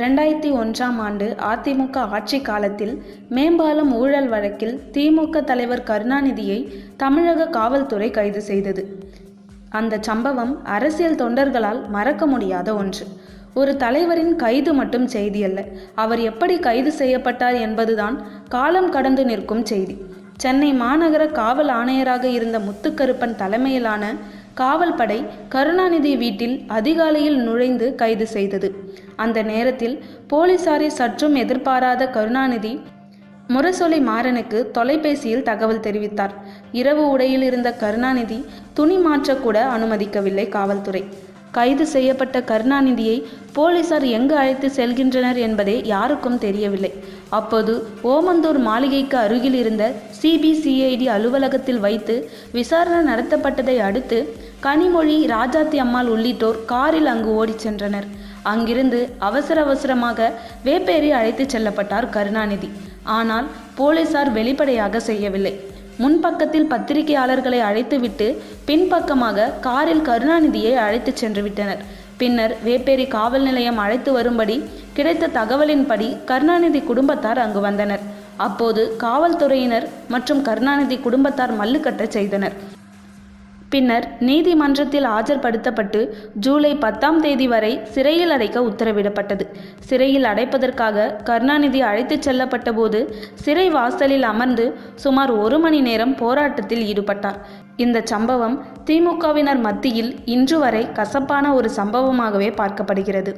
ரெண்டாயிரத்தி ஒன்றாம் ஆண்டு அதிமுக ஆட்சி காலத்தில் மேம்பாலம் ஊழல் வழக்கில் திமுக தலைவர் கருணாநிதியை தமிழக காவல்துறை கைது செய்தது. அந்த சம்பவம் அரசியல் தொண்டர்களால் மறக்க முடியாத ஒன்று. ஒரு தலைவரின் கைது மட்டும் செய்தியல்ல அவர் எப்படி கைது செய்யப்பட்டார் என்பதுதான் காலம் கடந்து நிற்கும் செய்தி. சென்னை மாநகர காவல் ஆணையராக இருந்த முத்துக்கருப்பன் தலைமையிலான காவல்படை கருணாநிதி வீட்டில் அதிகாலையில் நுழைந்து கைது செய்தது. அந்த நேரத்தில் போலீசாரை சற்றும் எதிர்பாராத கருணாநிதி முரசொலி மாறனுக்கு தொலைபேசியில் தகவல் தெரிவித்தார். இரவு உடையில் இருந்த கருணாநிதி துணி மாற்றக்கூட அனுமதிக்கவில்லை காவல்துறை. கைது செய்யப்பட்ட கருணாநிதியை போலீசார் எங்கு அழைத்து செல்கின்றனர் என்பதே யாருக்கும் தெரியவில்லை. அப்போது ஓமந்தூர் மாளிகைக்கு அருகில் இருந்த சிபிசிஐடி அலுவலகத்தில் வைத்து விசாரணை நடத்தப்பட்டதை அடுத்து கனிமொழி ராஜாத்தி அம்மாள் உள்ளிட்டோர் காரில் அங்கு ஓடிச் சென்றனர். அங்கிருந்து அவசர அவசரமாக வேப்பேரி அழைத்துச் செல்லப்பட்டார் கருணாநிதி. ஆனால் போலீசார் வெளிப்படையாக செய்யவில்லை. முன்பக்கத்தில் பத்திரிகையாளர்களை அழைத்துவிட்டு பின்பக்கமாக காரில் கருணாநிதியை அழைத்துச் சென்று விட்டனர். பின்னர் வேப்பேரி காவல் நிலையம் அழைத்து வரும்படி கிடைத்த தகவலின்படி கருணாநிதி குடும்பத்தார் அங்கு வந்தனர். அப்போது காவல்துறையினர் மற்றும் கருணாநிதி குடும்பத்தார் மல்லுக்கட்ட செய்தனர். பின்னர் நீதிமன்றத்தில் ஆஜர்படுத்தப்பட்டு ஜூலை பத்தாம் தேதி வரை சிறையில் அடைக்க உத்தரவிடப்பட்டது. சிறையில் அடைப்பதற்காக கருணாநிதி அழைத்துச் செல்லப்பட்ட போது சிறை வாசலில் அமர்ந்து சுமார் ஒரு மணி நேரம் போராட்டத்தில் ஈடுபட்டார். இந்த சம்பவம் திமுகவினர் மத்தியில் இன்று வரை கசப்பான ஒரு சம்பவமாகவே பார்க்கப்படுகிறது.